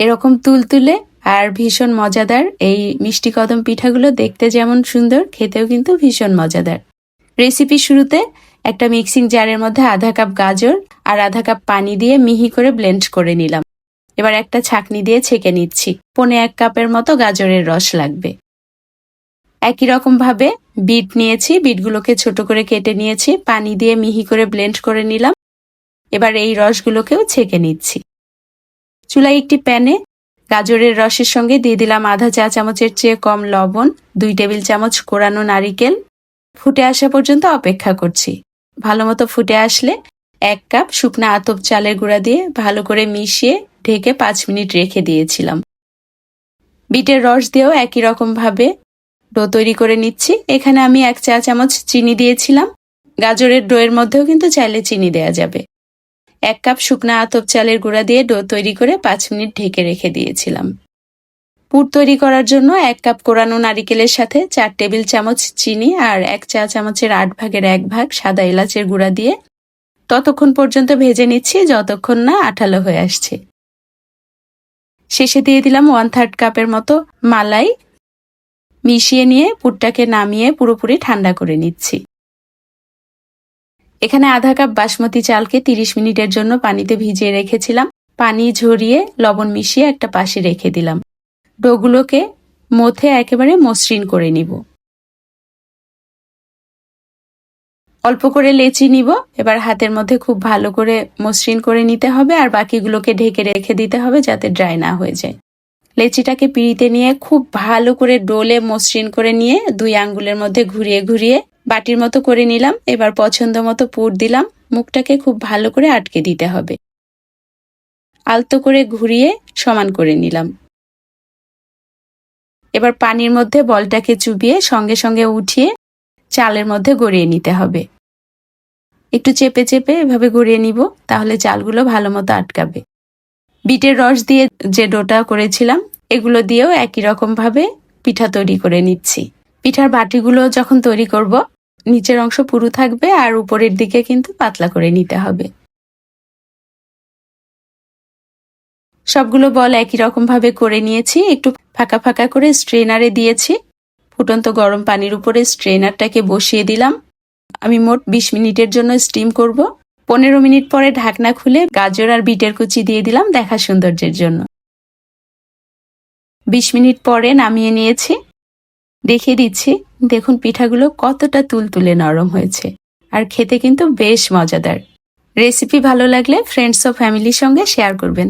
এরকম তুলতুলে আর ভীষণ মজাদার এই মিষ্টি কদম পিঠাগুলো দেখতে যেমন সুন্দর, খেতেও কিন্তু ভীষণ মজাদার। রেসিপি শুরুতে একটা মিক্সিং জারের মধ্যে আধা কাপ গাজর আর আধা কাপ পানি দিয়ে মিহি করে ব্লেন্ড করে নিলাম। এবার একটা ছাকনি দিয়ে ছেঁকে নিচ্ছি। পনে এক কাপের মতো গাজরের রস লাগবে। একই রকম ভাবে বিট নিয়েছি বিটগুলোকে ছোট করে কেটে নিয়েছি, পানি দিয়ে মিহি করে ব্লেন্ড করে নিলাম। এবার এই রসগুলোকেও ছেঁকে নিচ্ছি। চুলায় একটি প্যানে গাজরের রসের সঙ্গে দিয়ে দিলাম আধা চা চামচের চেয়ে কম লবণ, দুই টেবিল চামচ কোরানো নারিকেল। ফুটে আসা পর্যন্ত অপেক্ষা করছি। ভালো মতো ফুটে আসলে এক কাপ শুকনা আতপ চালের গুঁড়া দিয়ে ভালো করে মিশিয়ে ঢেকে পাঁচ মিনিট রেখে দিয়েছিলাম। বিটের রস দিয়েও একই রকম ভাবে ডো তৈরি করে নিচ্ছি। এখানে আমি এক চা চামচ চিনি দিয়েছিলাম। গাজরের ডোয়ের মধ্যেও কিন্তু চাইলে চিনি দেয়া যাবে। এক কাপ শুকনা আতপ চালের গুঁড়া দিয়ে ডো তৈরি করে পাঁচ মিনিট ঢেকে রেখে দিয়েছিলাম। পুর তৈরি করার জন্য এক কাপ কোরানো নারিকেলের সাথে চার টেবিল চামচ চিনি আর এক চা চামচের আট ভাগের এক ভাগ সাদা এলাচের গুঁড়া দিয়ে ততক্ষণ পর্যন্ত ভেজে নিচ্ছি যতক্ষণ না আঠালো হয়ে আসছে। শেষে দিয়ে দিলাম ওয়ান থার্ড কাপের মতো মালাই। মিশিয়ে নিয়ে পুরটাকে নামিয়ে পুরোপুরি ঠান্ডা করে নিচ্ছি। এখানে আধা কাপ বাসমতি চালকে তিরিশ মিনিটের জন্য পানিতে ভিজিয়ে রেখেছিলাম। পানি ঝরিয়ে লবণ মিশিয়ে একটা পাশে রেখে দিলাম। ডোগুলোকে মথে একেবারে মসৃণ করে নিব। অল্প করে লেচি নিব। এবার হাতের মধ্যে খুব ভালো করে মসৃণ করে নিতে হবে আর বাকিগুলোকে ঢেকে রেখে দিতে হবে যাতে ড্রাই না হয়ে যায়। লেচিটাকে পিড়িতে নিয়ে খুব ভালো করে ডোলে মসৃণ করে নিয়ে দুই আঙ্গুলের মধ্যে ঘুরিয়ে ঘুরিয়ে বাটির মতো করে নিলাম, এবার পছন্দ মতো পুর দিলাম, মুখটাকে খুব ভালো করে আটকে দিতে হবে। আলতো করে ঘুরিয়ে সমান করে নিলাম। এবার পানির মধ্যে বলটাকে চুবিয়ে সঙ্গে সঙ্গে উঠিয়ে চালের মধ্যে গড়িয়ে নিতে হবে। একটু চেপে চেপে এভাবে গড়িয়ে নিব, তাহলে চালগুলো ভালো মতো আটকাবে। বিটের রস দিয়ে যে ডোটা করেছিলাম, এগুলো দিয়েও একই রকম ভাবে পিঠা তৈরি করে নিচ্ছি। পিঠার বাটিগুলো যখন তৈরি করব নিচের অংশ পুরু থাকবে আর উপরের দিকে কিন্তু পাতলা করে নিতে হবে। সবগুলো বল একই রকম ভাবে করে নিয়েছি, একটু ফাঁকা ফাঁকা করে স্ট্রেনারে দিয়েছি। ফুটন্ত গরম পানির উপরে স্ট্রেনারটাকে বসিয়ে দিলাম। আমি মোট বিশ মিনিটের জন্য স্টিম করব। পনেরো মিনিট পরে ঢাকনা খুলে গাজর আর বিটের কুচি দিয়ে দিলাম দেখা সৌন্দর্যের জন্য। বিশ মিনিট পরে নামিয়ে নিয়েছি। দেখিয়ে দিচ্ছি, দেখুন পিঠাগুলো কতটা তুলতুলে নরম হয়েছে। আর খেতে কিন্তু বেশ মজাদার। রেসিপি ভালো লাগলে ফ্রেন্ডস ও ফ্যামিলির সঙ্গে শেয়ার করবেন।